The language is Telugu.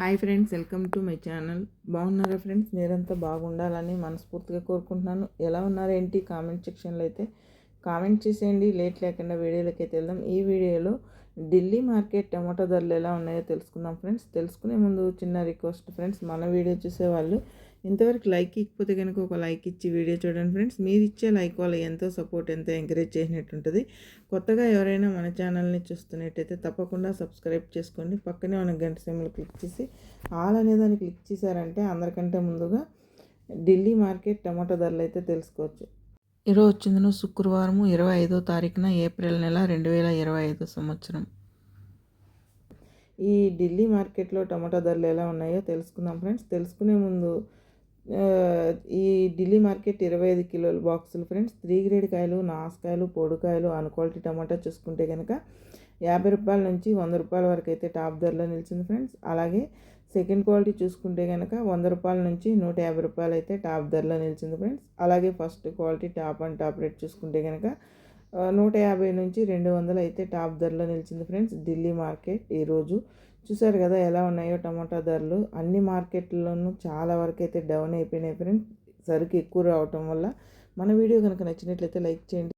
Hi friends welcome to my channel. బాగున్నారా ఫ్రెండ్స్? మీరంతా బాగుండాలని మనస్ఫూర్తిగా కోరుకుంటున్నాను. ఎలా ఉన్నారు ఏంటి? కామెంట్ సెక్షన్లో అయితే కామెంట్ చేసేయండి. లేట్ లేకుండా వీడియోలోకి అయితే వెళ్దాం. ఈ వీడియోలో ఢిల్లీ మార్కెట్ టమాటో ధరలు ఎలా ఉన్నాయో తెలుసుకుందాం ఫ్రెండ్స్. తెలుసుకునే ముందు చిన్న రిక్వెస్ట్ ఫ్రెండ్స్. మన వీడియో చూసేవాళ్ళు ఇంతవరకు లైక్ ఇకపోతే కనుక ఒక లైక్ ఇచ్చి వీడియో చూడండి ఫ్రెండ్స్. మీరు ఇచ్చే లైక్ వల్ల ఎంతో సపోర్ట్ ఎంతో ఎంకరేజ్ చేసినట్టు ఉంటుంది. కొత్తగా ఎవరైనా మన ఛానల్ని చూస్తున్నట్టయితే తప్పకుండా సబ్స్క్రైబ్ చేసుకోండి. పక్కనే మన గంట సిమ్లు క్లిక్ చేసి ఆల్ అనేదాన్ని క్లిక్ చేశారంటే అందరికంటే ముందుగా ఢిల్లీ మార్కెట్ టమాటో ధరలు అయితే తెలుసుకోవచ్చు. ఈరోజు వచ్చిందిన శుక్రవారం ఇరవై ఐదో తారీఖున ఏప్రిల్ నెల రెండు వేల ఇరవై ఐదో సంవత్సరం. ఈ ఢిల్లీ మార్కెట్లో టమాటా ధరలు ఎలా ఉన్నాయో తెలుసుకుందాం ఫ్రెండ్స్. తెలుసుకునే ముందు ఈ ఢిల్లీ మార్కెట్ ఇరవై ఐదు కిలోల బాక్సులు ఫ్రెండ్స్. త్రీ గ్రేడ్ కాయలు నాసుకాయలు పొడికాయలు అన్ క్వాలిటీ టమాటా చూసుకుంటే కనుక యాభై రూపాయల నుంచి వంద రూపాయల వరకు అయితే టాప్ ధరలో నిలిచింది ఫ్రెండ్స్. అలాగే సెకండ్ క్వాలిటీ చూసుకుంటే కనుక వంద రూపాయల నుంచి నూట యాభై రూపాయలు అయితే టాప్ ధరలో నిలిచింది ఫ్రెండ్స్. అలాగే first quality top and top rate చూసుకుంటే కనుక నూట యాభై నుంచి రెండు వందలు అయితే టాప్ ధరలో నిలిచింది ఫ్రెండ్స్. ఢిల్లీ మార్కెట్ ఈరోజు చూసారు కదా ఎలా ఉన్నాయో టమాటా ధరలు. అన్ని మార్కెట్లలోనూ చాలా వరకు అయితే డౌన్ అయిపోయినాయి ఫ్రెండ్స్. సరుకు ఎక్కువ రావటం వల్ల. మన వీడియో కనుక నచ్చినట్లయితే లైక్ చేయండి.